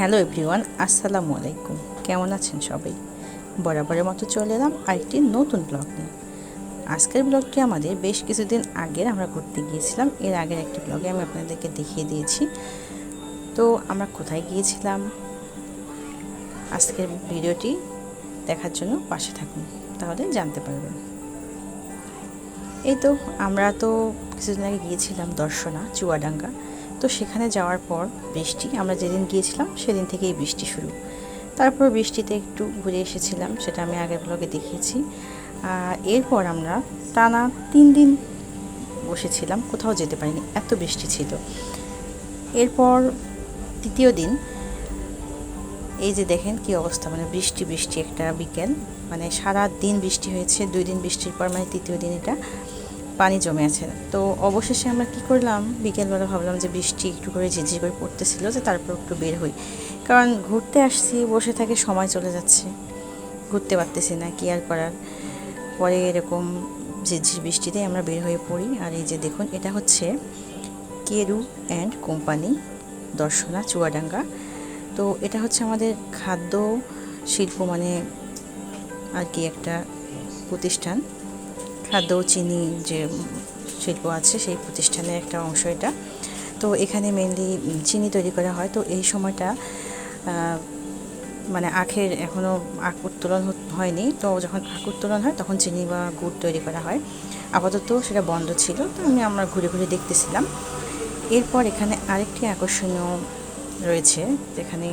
Hello everyone, আসসালামু আলাইকুম। কেমন আছেন সবাই? বরাবরের মতো চলে এলাম আরেকটি নতুন ব্লগ নিয়ে। আজকের ব্লগটি আমাদের বেশ কিছুদিন আগের আমরা ঘুরতে গিয়েছিলাম। এর আগের একটি ব্লগে আমি আপনাদেরকে দেখিয়ে দিয়েছি। তো আমরা কোথায় গিয়েছিলাম? আজকের ভিডিওটি দেখার জন্য পাশে থাকুন, তাহলে জানতে পারবেন। এই তো, আমরা তো কিছুদিন আগে গিয়েছিলাম দর্শনা, চুয়াডাঙ্গা। তো সেখানে যাওয়ার পর বৃষ্টি, আমরা যেদিন গিয়েছিলাম সেদিন থেকেই বৃষ্টি শুরু। তারপর বৃষ্টিতে একটু ঘুরে এসেছিলাম, সেটা আমি আগের ব্লগে দেখিয়েছি। এরপর আমরা টানা তিন দিন বসেছিলাম, কোথাও যেতে পারিনি, এত বৃষ্টি ছিল। এরপর তৃতীয় দিন, এই যে দেখেন কি অবস্থা মানে বৃষ্টি বৃষ্টি একটা বিকেল মানে সারা দিন বৃষ্টি হয়েছে, দুই দিন বৃষ্টির পর মানে তৃতীয় দিন এটা। পানি জমে আছে তো অবশেষে আমরা কি করলাম? বিকেলবেলা ভাবলাম যে বৃষ্টি একটু করে ঝিঝি করে পড়তেছিল যে তারপর একটু বের হই। কারণ ঘুরতে আসছি, বসে থাকে সময় চলে যাচ্ছে। ঘুরতে পারতেছি না, কি আর করার? পরে এরকম ঝিঝির বৃষ্টিতে আমরা বের হয়ে পড়ি। আর এই যে দেখুন, এটা হচ্ছে Carew and company Darshana, Chuadanga. তো এটা হচ্ছে আমাদের খাদ্য, শিল্প মানে আর কি একটা প্রতিষ্ঠান। খাদ্য চিনি যে শিল্প আছে, সেই প্রতিষ্ঠানের একটা অংশ এটা। তো এখানে মেনলি চিনি তৈরি করা হয়। তো এই সময়টা মানে আখের এখনও আখ উত্তোলন হয়নি। তো যখন আখ উত্তোলন হয়, তখন চিনি বা গুড় তৈরি করা হয়। আপাতত সেটা বন্ধ ছিল। তো আমি, আমরা ঘুরে ঘুরে দেখতেছিলাম। এরপর এখানে আরেকটি আকর্ষণীয় রয়েছে, যেখানে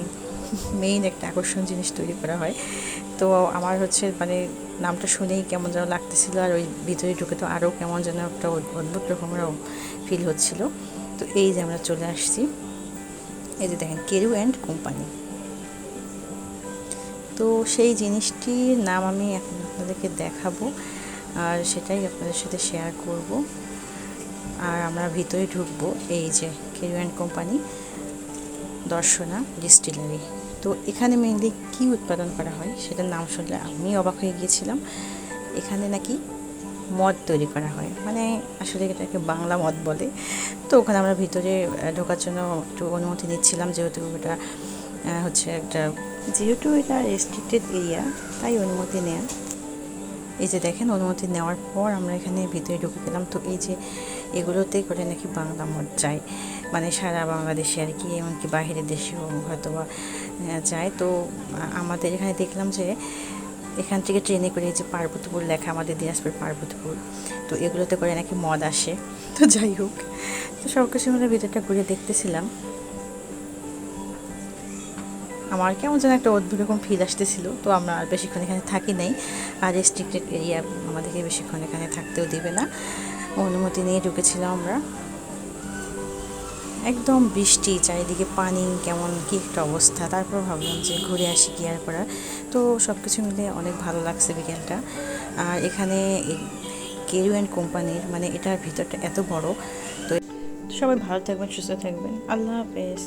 মেইন একটা আকর্ষণ জিনিস তৈরি করা হয়। তো আমার হচ্ছে মানে নামটা শুনেই কেমন যেন লাগতেছিল আর ওই ভিতরে ঢুকে তো আরও কেমন যেন একটা অদ্ভুত রকমের ফিল হচ্ছিল। তো এই যে আমরা চলে আসছি। এই যে দেখেন কেরু অ্যান্ড কোম্পানি তো সেই জিনিসটির নাম আমি এখন আপনাদেরকে দেখাবো আর সেটাই আপনাদের সাথে শেয়ার করব। আর আমরা ভিতরে ঢুকবো। এই যে Carew and company Darshana distillery তো এখানে মেনলি কি উৎপাদন করা হয় সেটার নাম শুনলে আমি অবাক হয়ে গিয়েছিলাম। এখানে নাকি মদ তৈরি করা হয়। মানে আসলে এটাকে বাংলা মদ বলে। তো ওখানে আমরা ভিতরে ঢোকার জন্য একটু অনুমতি নিচ্ছিলাম যেহেতু ওটা হচ্ছে একটা যেহেতু এটা রেস্ট্রিক্টেড এরিয়া তাই অনুমতি নেয়া। এই যে দেখেন, অনুমতি নেওয়ার পর আমরা এখানে ভিতরে ঢুকে গেলাম। তো এই যে এগুলোতে করে নাকি বাংলা মদ যায়। মানে সারা বাংলাদেশে আর কি, এমনকি বাহিরের দেশেও হয়তো বা যায়। তো আমাদের এখানে দেখলাম যে এখান থেকে ট্রেনে করে এই যে পার্বতীপুর লেখা আমাদের দিনাজপুর পার্বতীপুর। তো এগুলোতে করে নাকি মদ আসে। তো যাই হোক, তো সব কিছু আমরা ভিতরটা ঘুরে দেখতেছিলাম। আমার কেমন যেন একটা অদ্ভুত রকম ফিল আসতেছিল। তো আমরা আর বেশিক্ষণ এখানে থাকি নাই। আর রেস্ট্রিক্টেড এরিয়া আমাদেরকে বেশিক্ষণ এখানে থাকতেও দেবে না। অনুমতি নিয়ে ঢুকেছিলাম আমরা। একদম বৃষ্টি, চারিদিকে পানি, কেমন কী একটা অবস্থা। তারপর ভাবলাম যে ঘুরে আসি কি আর করার। তো সব কিছু মিলে অনেক ভালো লাগছে বিকেলটা আর এখানে কেরু অ্যান্ড কোম্পানির মানে এটার ভিতরটা এত বড়। তো সবাই ভালো থাকবেন, সুস্থ থাকবেন। আল্লাহ হাফেজ।